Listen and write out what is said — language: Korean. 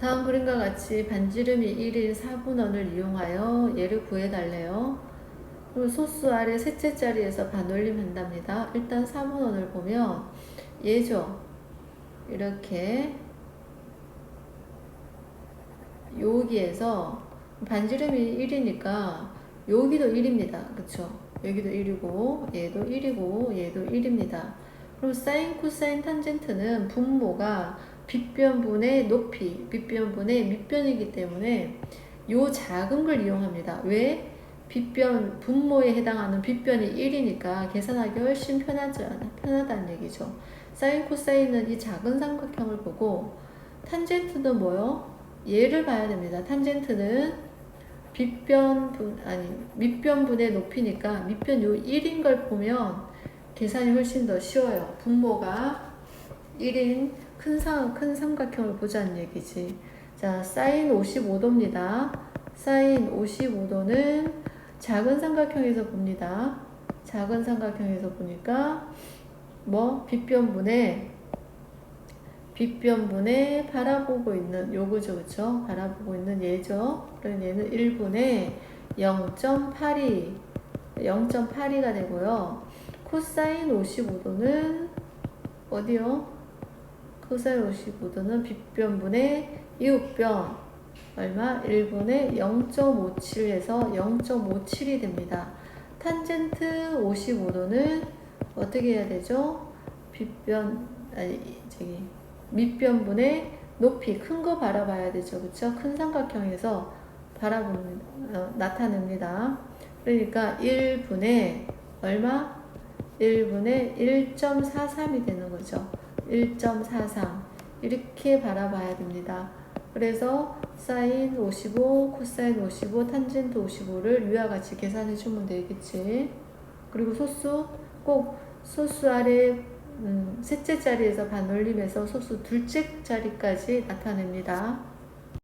다음 그림과 같이 반지름이 1인 4분원을 이용하여 얘를 구해달래요. 소수 아래 셋째 자리에서 반올림 한답니다. 일단 4분원을 보면 얘죠. 이렇게 여기에서 반지름이 1이니까 여기도 1입니다. 그쵸? 여기도 1이고 얘도 1이고 얘도 1입니다. 그럼 사인, 코사인, 탄젠트는 분모가 빗변분의 높이, 빗변분의 밑변이기 때문에 요 작은 걸 이용합니다. 왜? 빗변, 분모에 해당하는 빗변이 1이니까 계산하기 훨씬 편하지 편하다는 얘기죠. 사인, 코사인은 이 작은 삼각형을 보고 탄젠트는 뭐요? 얘를 봐야 됩니다. 탄젠트는 빗변분, 아니, 밑변분의 높이니까 밑변 요 1인 걸 보면 계산이 훨씬 더 쉬워요. 분모가 1인 큰, 상, 큰 삼각형을 보자는 얘기지. 자, 사인 55도입니다. 사인 55도는 작은 삼각형에서 봅니다. 작은 삼각형에서 보니까 뭐 빗변분에 빗변분에 바라보고 있는 요거죠, 그쵸? 바라보고 있는 얘죠. 그럼 얘는 1분의 0.82 0.82가 되고요. 코사인 55도는 어디요? 55도는 빗변분의 이웃변 얼마? 1분의 0.57에서 0.57이 됩니다. 탄젠트 55도는 어떻게 해야 되죠? 빗변 아니 저기 밑변분의 높이 큰 거 바라봐야 되죠. 그쵸? 큰 삼각형에서 바라보는 어, 나타냅니다. 그러니까 1분의 얼마? 1분의 1.43이 되는 거죠. 1.43 이렇게 바라봐야 됩니다. 그래서 사인 55, 코사인 55, 탄젠트 55를 위와 같이 계산해 주면 되겠지. 그리고 소수 꼭 소수 아래 음, 셋째 자리에서 반올림해서 소수 둘째 자리까지 나타냅니다.